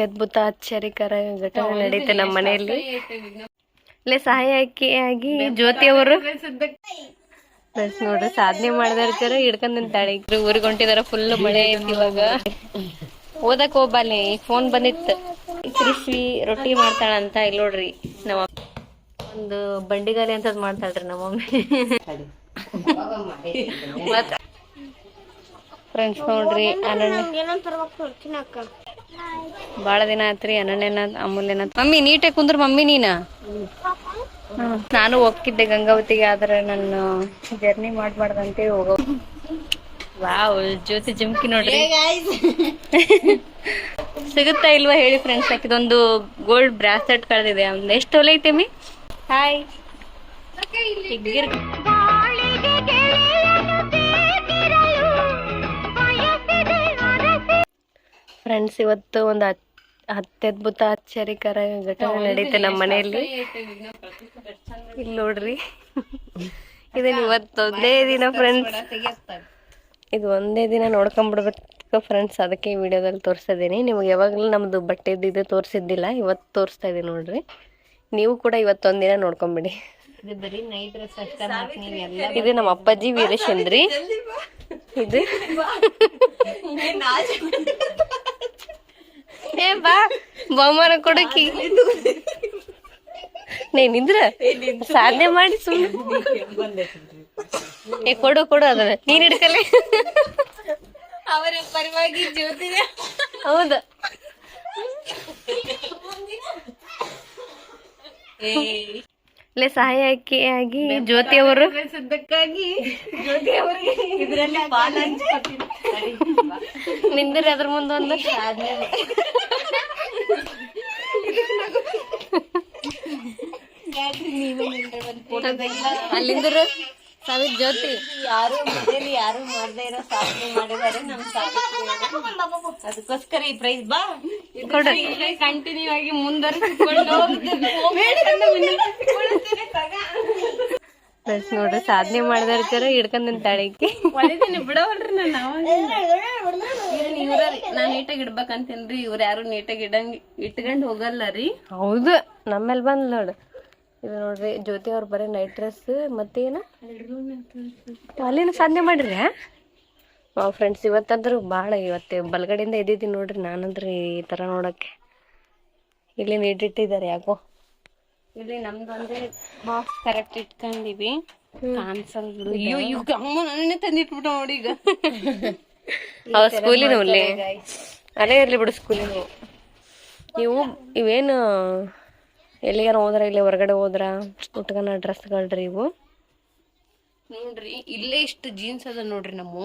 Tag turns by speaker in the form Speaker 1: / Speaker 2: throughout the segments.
Speaker 1: ಅತ್ಯದ್ಭುತ ಆಶ್ಚರ್ಯಕರ ಘಟನೆ ನಡೀತೆ ನಮ್ಮ ಮನೆಯಲ್ಲಿ. ಇಲ್ಲೇ ಸಹಾಯ ಆಗಿ ಆಗಿ ಜ್ಯೋತಿ ಅವರು. ಫ್ರೆಂಡ್ಸ್ ನೋಡ್ರಿ ಸಾಧನೆ ಮಾಡ್ತಾ ಇರ್ತಾರ ಹಿಡ್ಕೊಂಡ್ ನಿಂತಾಳೆ. ಊರಿಗೆ ಹೊಂಟಿದಾರ ಫುಲ್ ಮಳೆ ಐತಿ ಇವಾಗ. ಓದಕ್ ಹೋಗ್ಬಾಲಿ ಫೋನ್ ಬಂದಿತ್ತು. ಕೃಷಿ ರೊಟ್ಟಿ ಮಾಡ್ತಾಳ ಅಂತ ಇಲ್ಲಿ ನೋಡ್ರಿ ನಮ್ಮ ಒಂದು ಬಂಡಿಗಾಲಿ ಅಂತ ಮಾಡ್ತಾಳ್ರಿ ನಮ್ಮ ಮಮ್ಮಿ. ಮತ್ ಫ್ರೆಂಡ್ಸ್ ನೋಡ್ರಿ ಅನನ್ಯ ಬಾಳ ದಿನ ಆತ್ರಿ ಅನನ್ಯನ ಅಮೂಲ್ಯನ. ಮಮ್ಮಿ ನೀಟೇ ಕುಂದ್ರ ಮಮ್ಮಿ ನೀನ? ನಾನು ಹೋಗ್ತಿದ್ದೆ ಗಂಗಾವತಿಗೆ ಆದ್ರೆ ನನ್ನ ಜರ್ನಿ ಮಾಡ್ಬಾರ್ದಂತೆ ಹೋಗೋ ವಾವ್ ಜ್ಯೋತಿ ಜುಮ್ಕಿ ನೋಡ್ರಿ. ಸಿಗುತ್ತಾ ಇಲ್ವಾ ಹೇಳಿ ಫ್ರೆಂಡ್ಸ್ ಇದೊಂದು ಗೋಲ್ಡ್ ಬ್ರಾಸ್ಲೆಟ್ ಕಳೆದಿದೆ. ಎಷ್ಟು ತೊಲೆ ಐತೆ ಮಿ ಹಾಯ್ ಫ್ರೆಂಡ್ಸ್ ಇವತ್ತು ಒಂದು ಅತ್- ಅತ್ಯದ್ಭುತ ಆಶ್ಚರ್ಯಕರ ಘಟನೆ ನಡೀತೆ ನಮ್ಮ ಮನೆಯಲ್ಲಿ. ಇಲ್ಲಿ ನೋಡ್ರಿ. ಇದನ್ನ ಇವತ್ತೊಂದೇ ದಿನ ಫ್ರೆಂಡ್ಸ್ ಇದು ಒಂದೇ ದಿನ ನೋಡ್ಕೊಂಡ್ಬಿಡ್ಬೇಕು ಫ್ರೆಂಡ್ಸ್ ಅದಕ್ಕೆ ಈ ವಿಡಿಯೋದಲ್ಲಿ ತೋರಿಸ್ತಿದ್ದೀನಿ ನಿಮ್ಗೆ ಯಾವಾಗಲೂ ನಮ್ಮದು ಬಟ್ಟೆದು ಇದು ತೋರಿಸಿದ್ದಿಲ್ಲ ಇವತ್ತು ತೋರಿಸ್ತಾ ಇದೀನಿ ನೋಡ್ರಿ. ನೀವು ಕೂಡ ಇವತ್ತೊಂದಿನ ನೋಡ್ಕೊಂಬಿಡಿ. ಇದು ನಮ್ಮ ಅಪ್ಪಾಜಿ ವೀರೇಶಂದ್ರಿ ಇದು ಏ ಬಾ. ಬಹುಮಾನ ಕೊಡಕಿ ನೀ ನಿಂದ್ರ? ಸಾಧನೆ ಮಾಡಿ ಸುಮ್ಮನೆ ಏ ಕೊಡು ಕೊಡು ಅದನ್ನ. ನೀನ್ ಹಿಡ್ಕಲೆ.
Speaker 2: ಅವರ ಪರವಾಗಿ ಜ್ಯೋತಿ
Speaker 1: ಹೌದ. ಲೇ ಸಹಾಯ ಆಗಿ ಆಗಿ ಜ್ಯೋತಿ ಅವರು.
Speaker 2: ಸದ್ದಕ್ಕಾಗಿ ಜ್ಯೋತಿ ಅವರಿಗೆ ಇದರಲ್ಲಿ ಪಾಲ್ ಹಂಚ್ಕೊಟ್ಟಿದ್ದಾರೆ.
Speaker 1: ನಿಂದ್ರಿ ಅದ್ರ ಮುಂದೆ ಒಂದು
Speaker 2: ಯಾಕ್ರಿ ನೀವೇ ನಿಂತ್ರೆ ಒಂದ್ ಫೋಟೋದಾಗ
Speaker 1: ಅಲ್ಲಿಂದ್ರ ಸಾವಿರ ಜ್ಯೋತಿ.
Speaker 2: ಯಾರು ಮನೇಲಿ ಯಾರು ಮಾಡದೇ ಇರೋ ಸಾಧನೆ ಮಾಡಿದಾರೆ ನಮ್ ಸಾಧನೆ. ಅದಕ್ಕೋಸ್ಕರ ಈ ಪ್ರೈಸ್ ಬಾ.
Speaker 1: ಕೊಡು.
Speaker 2: ಕಂಟಿನ್ಯೂ ಆಗಿ ಮುಂದುವರಿಸಿಕೊಂಡು
Speaker 1: ನೋಡ್ರಿ ಸಾಧನೆ ಇರ್ತಾರ ಹಿಡ್ಕೊಂಡ್ ನಿಂತಾಳೆ ಈಕಿ.
Speaker 2: ಒಳಿದೀನಿ ಬಿಡವಲ್ರಿ ನಾ ನೀಟಾಗಿ ಇಡ್ಬೇಕಂತೇನ್ರಿ ಇವ್ರ ಯಾರು ನೀಟಾಗಿ ಇಡಂಗ್ ಇಟ್ಕೊಂಡ್ ಹೋಗಲ್ಲ ರೀ.
Speaker 1: ಹೌದು ನಮ್ಮೇಲೆ ಬಂದ್ ನೋಡು. ಇದು ನೋಡ್ರಿ ಜ್ಯೋತಿ ಅವ್ರ ಬರೀ ನೈಟ್ ಡ್ರೆಸ್ ಮತ್ತೇನ? ಅಲ್ಲಿನ ಸಾಧನೆ ಮಾಡ್ರಿ ಫ್ರೆಂಡ್ಸ್ ಇವತ್ತಂದ್ರು ಭಾಳ ಇವತ್ತು ಬಲ್ಗಡೆಯಿಂದ ಎದ್ದಿದ್ದೀನಿ ನೋಡ್ರಿ ನಾನಂದ್ರೆ ಈ ಥರ ನೋಡಕ್ಕೆ. ಇಲ್ಲಿ ನೀಡಿಟ್ಟಿದ್ದಾರೆ ಯಾಕೋ.
Speaker 2: ಇಲ್ಲಿ ನಮ್ದು ಅಂದ್ರೆ ಬಾಕ್ಸ್ ಕರೆಕ್ಟ್ ಇಟ್ಕೊಂಡಿವಿ. ಕಾನ್ಸಲ್ ಅಯ್ಯೋ ಇವ್ ಅಮ್ಮ ನನ್ನೇ ತಂದಿಟ್ಬಿಟ್ಟು ನೋಡಿ ಈಗ.
Speaker 1: ಅವ ಸ್ಕೂಲಿನ ಅಲ್ಲೇ ಇರ್ಲಿ ಬಿಡು ಸ್ಕೂಲಿನ ಇವು ಇವೇನು ಎಲ್ಲಿಗಾರ ಹೋದ್ರ ಇಲ್ಲಿ ಹೊರಗಡೆ ಹೋದ್ರ? ಉಟ್ಕನ ಡ್ರೆಸ್ಗಳ್ರಿ ಇವು.
Speaker 2: ನೋಡ್ರಿ ಇಲ್ಲೇ ಇಷ್ಟು ಜೀನ್ಸ್ ಅದ ನೋಡ್ರಿ ನಮ್ಮ.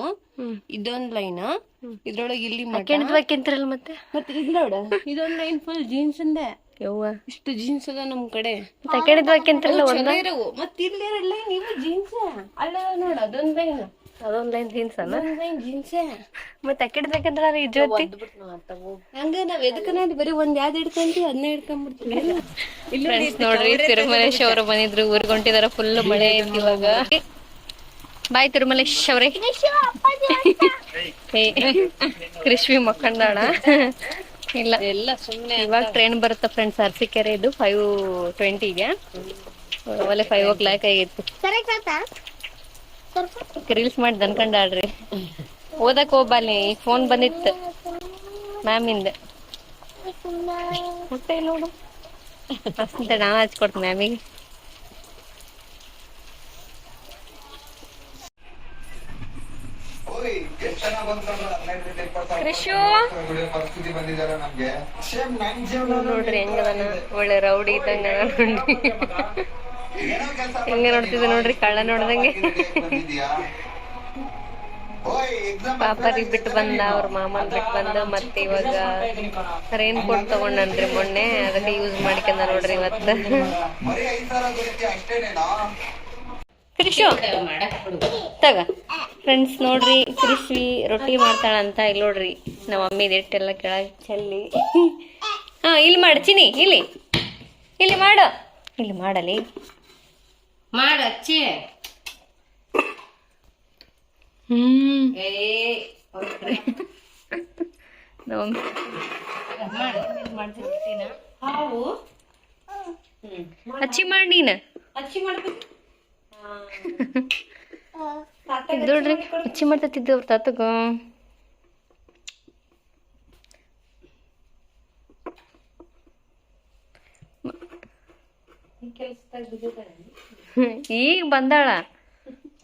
Speaker 2: ಇದೊಂದ್ ಲೈನ್ ಇದ್ರೊಳಗೆ ಇಲ್ಲಿ ಮಟ
Speaker 1: ಕೆಣದ್ಬೇಕಂತಿರಲ್ಲ ಮತ್ತೆ?
Speaker 2: ಮತ್ತೆ ಇದು ನೋಡ ಇದೊಂದ್ ಲೈನ್ ಫುಲ್ ಜೀನ್ಸ್ ಅಂದೆ.
Speaker 1: ಯವ್ವ.
Speaker 2: ಇಷ್ಟು ಜೀನ್ಸ್ ಅದ ನಮ್ ಕಡೆ.
Speaker 1: ತಕೆಣದ್ಬೇಕಂತಿರಲ್ಲ ಒಂದ
Speaker 2: ಚಲೋ ಇರವು. ಮತ್ ಇಲ್ಲಿ ಲೈನ್ ಇವು ಜೀನ್ಸ್ ಅಲ್ಲ ನೋಡ ಅದೊಂದ್ ಲೈನ್
Speaker 1: ಅದೊಂದ್ ಲೈನ್ ಜೀನ್ಸ್ ಅನ್ನ
Speaker 2: ಅದೊಂದ್ ಲೈನ್ ಜೀನ್ಸ್
Speaker 1: ಈ ಜ್ಯೋತಿ?
Speaker 2: ಹಂಗ ನಾವ್ ಬರೀ ಒಂದ್ ಯಾವ್ದು ಹಿಡ್ಕೊಂತೀವಿ ಅದನ್ನ ಹಿಡ್ಕೊಂಡ್ಬಿಡ್ತೀವಿ
Speaker 1: ನೋಡ್ರಿ ತಿರುಮಲೇಶ್ ಅವರು ಬಂದಿದ್ರು ಊರ್ಗೊಂಟಿದಾರ ಫುಲ್ ಮಳೆ ಐತಿ ಇವಾಗ. ಬಾಯ್ ತಿರುಮಲೇಶ್ ಅವ್ರೆ. ಏ, ಕೃಷ್ವಿ ಮಕ್ಕಂಡಾಳ ಇಲ್ಲ.
Speaker 2: ಎಲ್ಲ ಸುಮ್ನೆ
Speaker 1: ಇವಾಗ ಟ್ರೈನ್ ಬರುತ್ತೆ ಫ್ರೆಂಡ್ಸ್ ಅರ್ಸಿಕೆರೆ ಇದು ಫೈವ್ ಟ್ವೆಂಟಿಗೆ ಒಳ್ಳೆ ಫೈವ್ ಓ ಕ್ಲಾಕ್ ಆಗೈತಿ ರೀಲ್ಸ್ ಮಾಡಿ ದನ್ಕಂಡಾಳ್ರಿ ಓದಕ್ ಹೋಗ್ಬಾಲಿ ಫೋನ್ ಬಂದಿತ್ತು. ಮ್ಯಾಮಿಂದ ಇಂದ. ನೋಡು. ಅಂತ ನಾನು ಹಚ್ಕೊಡ್ತೀನಿ ಮ್ಯಾಮಿಗೆ ನೋಡ್ರಿ ಹೆಂಗದನ ಒಳ್ಳೆ ರೌಡಿ ಇದ್ದಂಗ ನೋಡ್ರಿ. ಹೆಂಗ ನೋಡ್ತಿದ್ದೆ ನೋಡ್ರಿ ಕಳ್ಳ ನೋಡ್ದಂಗೆ.
Speaker 3: ಪಾಪ ಓಯ್ ಎಕ್ಸಾಮ್
Speaker 1: ಪಾಪರಿಗೆ ಬಿಟ್ಟು ಬಂದ ಅವ್ರ ಮಾಮನ್ ಬಿಟ್ಟು ಬಂದ ಮತ್ತೆ ಇವಾಗ ರೇನ್ ಕೋಟ್ ತಗೊಂಡನ್ರಿ ಮೊನ್ನೆ ಅದಕ್ಕೆ ಯೂಸ್ ಮಾಡ್ಕೊಂಡ ನೋಡ್ರಿ ಇವತ್ತು. ಕ್ರಿಶು ತಗ. ಫ್ರೆಂಡ್ಸ್ ನೋಡ್ರಿ ಕೃಷಿ ರೊಟ್ಟಿ ಮಾಡ್ತಾಳಂತ ಇಲ್ಲಿ ನೋಡ್ರಿ. ನಮ್ಮ ಮಮ್ಮಿ ಹಿಟ್ಟೆಲ್ಲ ಕೆಳಗೆ ಚೆಲ್ಲಿ. ಹಾ ಇಲ್ಲಿ ಮಾಡು ಚಿನಿ ಇಲ್ಲಿ. ಇಲ್ಲಿ ಮಾಡು. ಇಲ್ಲಿ ಮಾಡಲಿ.
Speaker 2: ಮಾಡ ಅಚ್ಚಿ
Speaker 1: ಹ್ಮ್
Speaker 2: ಹಾವು?
Speaker 1: ಹಚ್ಚಿ ಮಾಡಿ. ನೀನ.
Speaker 2: ಹಚ್ಚಿ ಮಾಡ್ಬೇಕು
Speaker 1: ನೋಡ್ರಿ ಹಚ್ಚಿ ಅವ್ರ ತಾತಗ. ಈಗ ಬಂದಾಳ.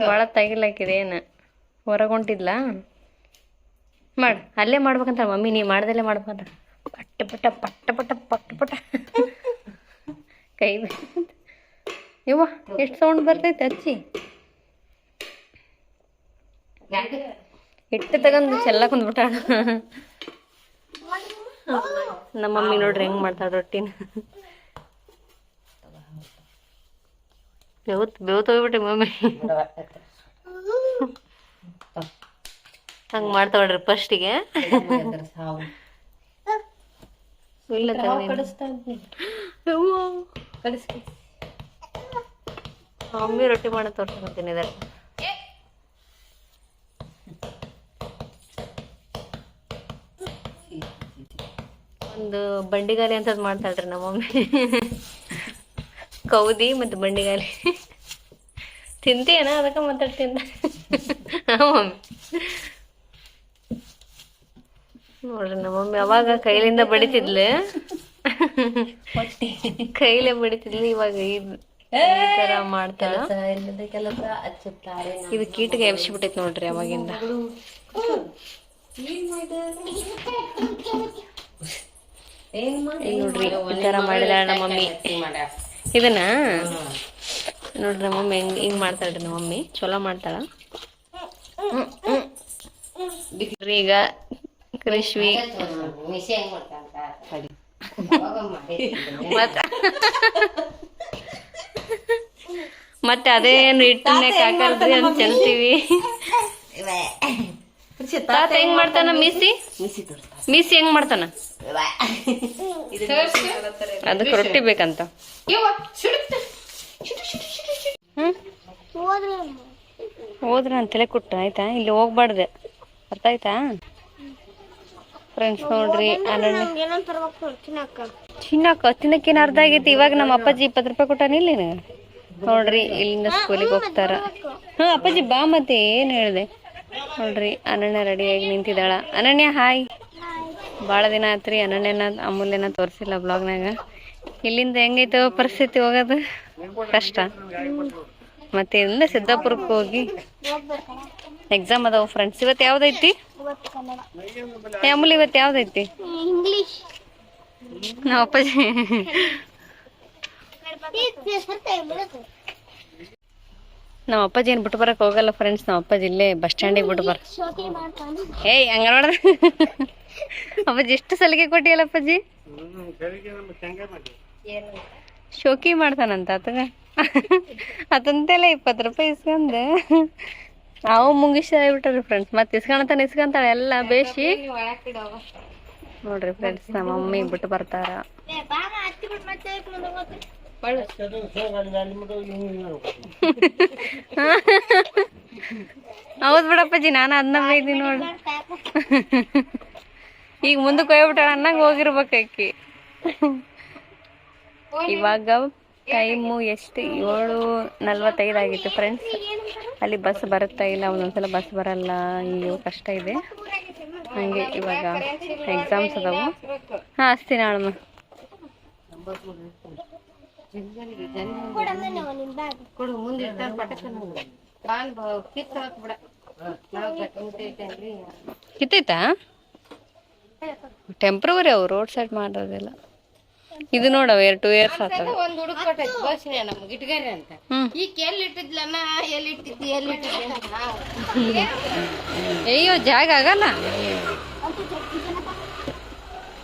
Speaker 1: ಭಾಳ ತಗಿಲಾಕಿದೆ ಏನು? ಹೊರಗೆ ಹೊಂಟಿದ್ಲ ಮಾಡು, ಅಲ್ಲೇ ಮಾಡ್ಬೇಕಂತ ಮಮ್ಮಿ, ನೀ ಮಾಡ್ದಲ್ಲೇ ಮಾಡ್ಬೇಕಂತ. ಪಟ್ಟ ಪಟ್ಟ ಪಟ್ಟ ಪಟ್ಟ ಪಟ್ಟ ಪಟ್ಟ. ಕೈ ಇವ ಎಷ್ಟು ಸೌಂಡ್ ಬರ್ತೈತೆ ಅಚ್ಚಿ? ಹಿಟ್ಟು ತಗೊಂಡು ಚೆಲ್ಲ ಕುಂದ್ಬಿಟ್ಟಾಳ. ನಮ್ಮ ಮಮ್ಮಿ ನೋಡ್ರಿ ಹೆಂಗ್ ಮಾಡ್ತಾಳ ರೊಟ್ಟಿನ. ಬೆವತ್ ಬೆವತ್ ಹೋಗ್ಬಿಟ್ಟೆ ಮಮ್ಮಿ. ಹಂಗ್ ಮಾಡ್ತಾಳ್ರಿ ಫಸ್ಟಿಗೆ ಇಲ್ಲ ಮಮ್ಮಿ ರೊಟ್ಟಿ ಮಾಡೋ ತೋರ್ಸ್ಕೊತೀನಿ ಇದರ. ಒಂದು ಬಂಡಿಗಾಲಿ ಅಂತ ಮಾಡ್ತಾಳ್ರಿ ನಮ್ಮ ಮಮ್ಮಿ. ಕೌದಿ ಮತ್ತು ಬಂಡಿಗಾಲಿ. ತಿಂತೀಯನ? ಅದಕ್ಕೆ ಮಾತಾಡ್ತಿಂದ ಮಮ್ಮಿ ನೋಡ್ರಿ ನಮ್ಮ ಮಮ್ಮಿ ಅವಾಗ ಕೈಲಿಂದ ಬಡಿತಿದ್ಲು. ಕೈಲೇ ಬಡಿತಿದ್ಲು ಇವಾಗ ಇದು ಈ ತರ
Speaker 2: ಹಚ್ಚುತ್ತಾರೆ
Speaker 1: ಇದು ಕೀಟಿಗೆ ಎಬ್ಸಿಬಿಟ್ಟೈತಿ ನೋಡ್ರಿ ಅವಾಗಿಂದ. ನೋಡ್ರಿ ಈ ತರ ಮಾಡಿದಾಳ ನಮ್ಮ ಮಮ್ಮಿ ಇದನ್ನ? ನೋಡ್ರಿ ನಮ್ಮ ಮಮ್ಮಿ ಹೆಂಗ್ ಹಿಂಗ್ ಮಾಡ್ತಾಳ್ರಿ ನಮ್ಮ ಮಮ್ಮಿ ಚಲೋ ಮಾಡ್ತಾಳ. ಈಗ
Speaker 2: ಕಡಿ
Speaker 1: ಮತ್ತ? ಮತ್ತೆ ಅದೇನು ಹಿಟ್ಟನ್ನೇ ಕಾಕಲ್ರಿ ಅಂತ ಚೆಲ್ತೀವಿ ತಾತ ಹೆಂಗ್ ಮಾಡ್ತಾನ ಮಿಸಿ?
Speaker 2: ಮಿಸಿ
Speaker 1: ಹೆಂಗ್ ಮಾಡ್ತಾನ? ಅದಕ್ಕೆ ರೊಟ್ಟಿ ಬೇಕಂತ. ಹೋದ್ರ ಅಂತಲೇ ಕೊಟ್ಟು ಆಯ್ತಾ? ಇಲ್ಲಿ ಹೋಗ್ಬಾರ್ದೆ. ಅರ್ಥ ಆಯ್ತಾ? ಫ್ರೆಂಡ್ಸ್ ನೋಡ್ರಿ ಅನನ್ಯ. ತಿನ್ನಕ್ಕೆ ತಿನ್ನಕ್ಕೇನು ಅರ್ಧ ಆಗೈತಿ? ಇವಾಗ ನಮ್ಮ ಅಪ್ಪಾಜಿ ಇಪ್ಪತ್ತು ರೂಪಾಯಿ ಕೊಟ್ಟಾನ ಇಲ್ಲಿ ನೋಡ್ರಿ ಇಲ್ಲಿಂದ ಸ್ಕೂಲಿಗೆ ಹೋಗ್ತಾರ. ಹಾ ಅಪ್ಪಾಜಿ ಬಾ ಮತ್ತೆ ಏನು ಹೇಳಿದೆ? ನೋಡ್ರಿ ಅನನ್ಯ ರೆಡಿಯಾಗಿ ನಿಂತಿದ್ದಾಳ. ಅನನ್ಯ ಹಾಯ್ ಭಾಳ ದಿನ ಆತ್ರಿ ಅನನ್ಯನ ಅಮೂಲ್ಯನ ತೋರಿಸಿಲ್ಲ ಬ್ಲಾಗ್ನಾಗ. ಇಲ್ಲಿಂದ ಹೆಂಗೈತೋ ಪರಿಸ್ಥಿತಿ ಹೋಗೋದು ಕಷ್ಟ. ಮತ್ತೆ ಇಲ್ಲಿಂದ ಸಿದ್ದಾಪುರಕ್ಕೆ ಹೋಗಿ ಎಕ್ಸಾಮ್ ಅದಾವ ಫ್ರೆಂಡ್ಸ್ ಇವತ್ತು ಯಾವ್ದೈತಿ? ಅಮೂಲ್ ಇವತ್ತು ಯಾವ್ದೈತಿ? ನಮ್ಮ ಅಪ್ಪಾಜಿ ನಮ್ಮ ಅಪ್ಪಾಜಿ ಏನು ಬಿಟ್ಟು ಬರಕ್ ಹೋಗಲ್ಲ ಫ್ರೆಂಡ್ಸ್ ನಮ್ಮ ಅಪ್ಪಾಜಿ ಇಲ್ಲೇ ಬಸ್ ಸ್ಟ್ಯಾಂಡಿಗೆ ಬಿಟ್ಟು ಬರ ಏಯ್ ಹಂಗ ನೋಡ್ದ ಅಪ್ಪಾಜಿ ಎಷ್ಟು ಸಲಿಗೆ ಕೊಟ್ಟಿಯಲ್ಲ ಅಪ್ಪಾಜಿ? ಶೋಕಿ ಮಾಡ್ತಾನಂತ ಆತಗ? ಅತಂತೆಲ್ಲ ಇಪ್ಪತ್ತು ರೂಪಾಯಿ ಇಸ್ಕೊಂಡ್ ಅವು ಮುಂಗಿಸ ಆಗ್ಬಿಟ್ರಿ ಫ್ರೆಂಡ್ಸ್ ಮತ್ತೆ ಇಸ್ಕೊಂತಾನೆ ಇಸ್ಕೊಂತಾಳೆ ಎಲ್ಲ ಬೇಸಿ ನೋಡ್ರಿ ಫ್ರೆಂಡ್ಸ್ ನಮ್ಮ ಮಮ್ಮಿ ಬಿಟ್ಟು ಬರ್ತಾರ. ಹೌದ್ ಬಿಡಪ್ಪಾಜಿ ನಾನು ಅದನ್ನ ಬೈದಿ ನೋಡ್ರಿ ಈಗ ಮುಂದಕ್ಕೆ ಹೋಗ್ಬಿಟ್ಟಾಳ ಅನ್ನಂಗ ಹೋಗಿರ್ಬೇಕಾಕಿ. ಇವಾಗ ಟೈಮು ಎಷ್ಟು? ಏಳು ನಲ್ವತ್ತೈದು ಆಗಿತ್ತು ಫ್ರೆಂಡ್ಸ್ ಅಲ್ಲಿ ಬಸ್ ಬರುತ್ತಾ ಇಲ್ಲ? ಒಂದೊಂದ್ಸಲ ಬಸ್ ಬರಲ್ಲ. ಅಯ್ಯೋ ಕಷ್ಟ ಇದೆ. ಹಂಗೆ ಇವಾಗ ಎಕ್ಸಾಮ್ಸ್ ಅದಾವು. ಹಾಂ ಅಸ್ತಿ ನಾಳಮ್ಮ ಕಿತ್ತೈತಾ? ಟೆಂಪ್ರವರಿ ಅವು ರೋಡ್ ಸೈಡ್ ಮಾಡೋದಿಲ್ಲ. ಇದು ನೋಡವ ಎರಡು ಟೂ ಇಯರ್ಸ್ ಆತವ.
Speaker 2: ಒಂದ್ ಹುಡುಗ ಕೊಟ್ಟೈತಿ ಬಸ್ನೇ ನಮ್ಗೆ ಇಟ್ಗಾರಿ ಅಂತ.
Speaker 1: ಹ್ಮ್.
Speaker 2: ಈಕ ಎಲ್ಲಿ ಇಟ್ಟಿದ್ಲನ್ನ ಎಲ್ಲಿ ಇಟ್ಟಿದ್ದಿ ಎಲ್ಲಿ ಇಟ್ಟಿದ್ದಿ
Speaker 1: ಅಯ್ಯೋ ಜಾಗ ಆಗಲ್ಲ.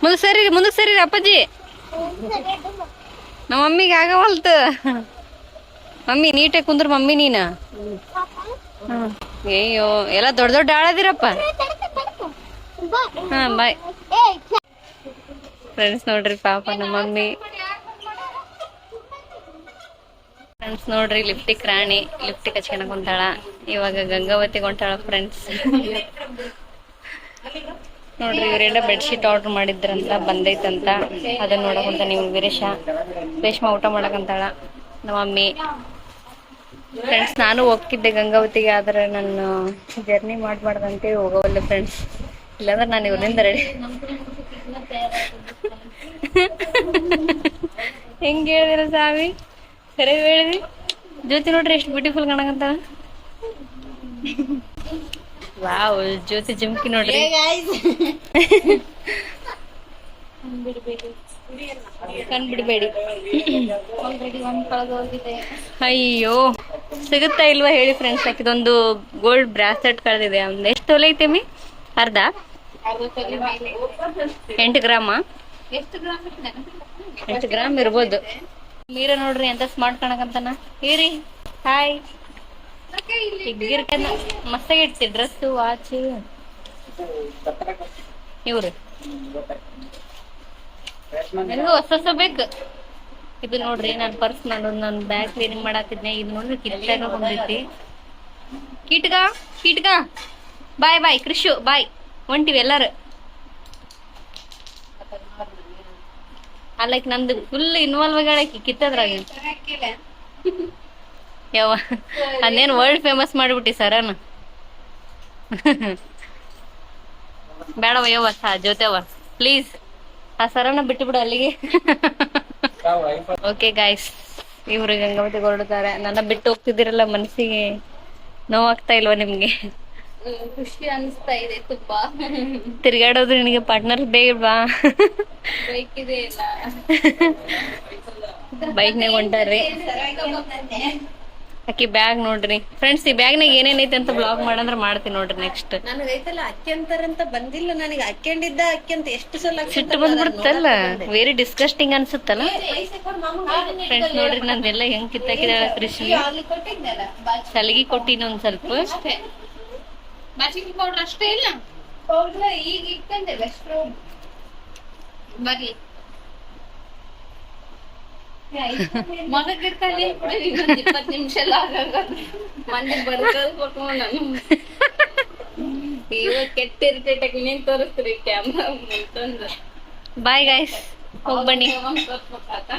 Speaker 1: ಮುಂದೆ ಸರಿ ಮುಂದಕ್ಕೆ ಸರಿ ಅಪ್ಪಾಜಿ. ನಮ್ಮ ಮಮ್ಮಿಗೆ ಆಗವಲ್ತು ಮಮ್ಮಿ ನೀಟಾಗಿ ಕುಂದ್ರ ಮಮ್ಮಿ ನೀನ. ಅಯ್ಯೋ ಎಲ್ಲ ದೊಡ್ಡ ದೊಡ್ಡ ಆಳದಿರಪ್ಪ. ಬಾಯ್ ಫ್ರೆಂಡ್ಸ್ ನೋಡ್ರಿ ಪಾಪ ನಮ್ಮ ಮಮ್ಮಿ. ಫ್ರೆಂಡ್ಸ್ ನೋಡ್ರಿ ಲಿಫ್ಟಿಕ್ ರಾಣಿ ಲಿಫ್ಟಿಕ್ ಹಚ್ಕೊಂಡ್ ಕುಂತಾಳ. ಇವಾಗ ಗಂಗಾವತಿ ಹೊಂಟಾಳ ಫ್ರೆಂಡ್ಸ್ ನೋಡ್ರಿ, ಇವರೆಲ್ಲ ಬೆಡ್ಶೀಟ್ ಆರ್ಡರ್ ಮಾಡಿದ್ರಂತ, ಬಂದೈತಂತ. ಅದನ್ನ ನೋಡಕಂತ ನೀವು ವೀರೇಶ. ರೇಷ್ಮಾ ಊಟ ಮಾಡಕಂತಾಳ ನಮ್ಮ ಮಮ್ಮಿ. ಫ್ರೆಂಡ್ಸ್ ನಾನು ಹೋಗ್ತಿದ್ದೆ ಗಂಗಾವತಿಗೆ, ಆದ್ರೆ ನಾನು ಜರ್ನಿ ಮಾಡಬಾರ್ದಂತೇಳಿ ಹೋಗವಲ್ಲ ಫ್ರೆಂಡ್ಸ್ ಇಲ್ಲಾಂದ್ರೆ ನಾನು ಇವ್ರಿಂದ ರೆಡಿ ಹೆಂಗ್ ಹೇಳಿದಿರ ಸಾವಿ ಸರಿ ಹೇಳಿದಿ. ಜ್ಯೋತಿ ನೋಡ್ರಿ ಎಷ್ಟು ಬ್ಯೂಟಿಫುಲ್ ಕಾಣಕಂತ ವಾವ್ ಜ್ಯೋತಿ ಜಿಮ್ಕಿ ನೋಡ್ರಿ. ಕಂಡ್ಬಿಡ್ಬೇಡಿ ಅಯ್ಯೋ ಸಿಗುತ್ತಾ ಇಲ್ವಾ ಹೇಳಿ ಫ್ರೆಂಡ್ಸ್ ಇದೊಂದು ಗೋಲ್ಡ್ ಬ್ರಾಸ್ಲೆಟ್ ಕಳೆದಿದೆ ಒಂದು ಎಷ್ಟು ತೊಲೆ ಐತೆ ಮಿ? ಅರ್ಧ? ಎಂಟು ಗ್ರಾಮ? ಎಂಟು ಗ್ರಾಮ್ ಇರ್ಬೋದು. ಮೀರ ನೋಡ್ರಿ ಎಂತ ಸ್ಮಾರ್ಟ್ ಕಾಣಕಂತಾನ. ಹೀರಿ ಹಾಯ್ ಹಿಗ್ಗಿರ್ಕನ ಮಸ್ತಾಗಿ ಇಡ್ತಿ ಡ್ರೆಸ್ ವಾಚ್ ಇವ್ರಿ. ನನಗೂ ಹೊಸ ಹೊಸ ಬೇಕು. ಇದು ನೋಡ್ರಿ ನಾನ್ ಪರ್ಸ್ ನಾನು ನಾನ್ ಬ್ಯಾಗ್ ಕ್ಲೀನಿಂಗ್ ಮಾಡಾತಿದ್ನೆ. ಇದು ನೋಡ್ರಿ ಕಿಟ್ಟಾಗ ಬಂದೈತಿ. ಕೀಟ್ಗ ಕೀಟ್ಗ. ಬಾಯ್ ಬಾಯ್ ಕೃಷು ಬಾಯ್. ಹೊಂಟಿವಿ ಎಲ್ಲಾರ. ಅಲ್ಲಕ್ ನಂದು ಫುಲ್ ಇನ್ವಾಲ್ವ್ ಆಗ್ಯಾಳಕಿ ಕಿತ್ತದ್ರಾಗ. ಯಾವ ಅದೇನ್ ವರ್ಲ್ಡ್ ಫೇಮಸ್ ಮಾಡ್ಬಿಟ್ಟಿ ಸರನ ಬೇಡವ ಯವ್ವ ಜೊತೆವ ಪ್ಲೀಸ್ ಆ ಸರನ ಬಿಟ್ಟುಬಿಡು ಅಲ್ಲಿಗೆ. ಓಕೆ ಗಾಯ್ಸ್ ಇವ್ರು ಗಂಗಾವತಿ ಹೊರಡ್ತಾರೆ. ನನ್ನ ಬಿಟ್ಟು ಹೋಗ್ತಿದ್ದೀರಲ್ಲ ಮನಸ್ಸಿಗೆ. ನೋವಾಗ್ತಾ ಇಲ್ವಾ ನಿಮ್ಗೆ?
Speaker 2: ಖುಷಿ ಅನಿಸ್ತಾ ಇದೆ ತುಂಬಾ.
Speaker 1: ತಿರ್ಗಾಡೋದು ನಿನಗೆ ಪಾರ್ಟ್ನರ್ ಬೇಡವಾ
Speaker 2: ಬೇಕಿದೆ ಇಲ್ಲ.
Speaker 1: ಬೈಕ್ನಾಗ ಹೊಂಟಾರ್ರಿ. ಅಕ್ಕಿ ಬ್ಯಾಗ್ ನೋಡ್ರಿ. ಫ್ರೆಂಡ್ಸ್ ಈ ಬ್ಯಾಗ್ನಾಗ ಏನೇನೈತೆ ಅಂತ ಬ್ಲಾಗ್ ಮಾಡಂದ್ರ ಮಾಡ್ತೀನಿ ನೋಡ್ರಿ ನೆಕ್ಸ್ಟ್
Speaker 2: ನನಗೈತಲ್ಲ ಅಕ್ಕಿ ಅಂತಾರಂತ ಬಂದಿಲ್ಲ ನನಗೆ. ಹಾಕೊಂಡಿದ್ದ ಅಕ್ಕಿ ಅಂತ ಎಷ್ಟು ಸಲ
Speaker 1: ಸಿಟ್ಟು ಬಂದ್ಬಿಡ್ತಲ್ಲ. ವೆರಿ ಡಿಸ್ಕಸ್ಟಿಂಗ್ ಅನ್ಸುತ್ತಲ್ಲ. ಫ್ರೆಂಡ್ಸ್ ನೋಡ್ರಿ ನಂದೆಲ್ಲ ಹೆಂಗ್ ಕಿತ್ತಾಕಿದಾಳ ಕೃಷಿ. ಸಲಿಗೆ ಕೊಟ್ಟಿನ ಒಂದ್ ಸ್ವಲ್ಪ.
Speaker 2: ಬಾಚಿಕಿ ಪೌಡರ್ ಅಷ್ಟೇ ಇಲ್ಲ. ಪೌಡರ್ ಈಗ ಇಟ್ಕೊಂಡೆ ಎಷ್ಟು ಬರ್ಲಿ. ಮಗ ಗಿಡ್ಕಲ್ಲಿ ಇನ್ನೊಂದ್ ಇಪ್ಪತ್ತು ನಿಮಿಷ ಎಲ್ಲ ಆಗಾಗ ಮಂದಿ ಬರ್ಕಲ್ ಕೊಟ್ಟು ನಾನು. ಇವಾಗ ಕೆಟ್ಟ ಇರಿಟೇಟ್ ಆಗಿ ನೀನ್ ತೋರಿಸ್ತೀರಿ ಕ್ಯಾಮ್ರಾ ಮುಂತಂದು
Speaker 1: ಬಾಯ್ ಗಾಯ್ಸ್ ಹೋಗ್ ಬನ್ನಿ.
Speaker 2: ತೋರ್ಸ್ಬೇಕಾತ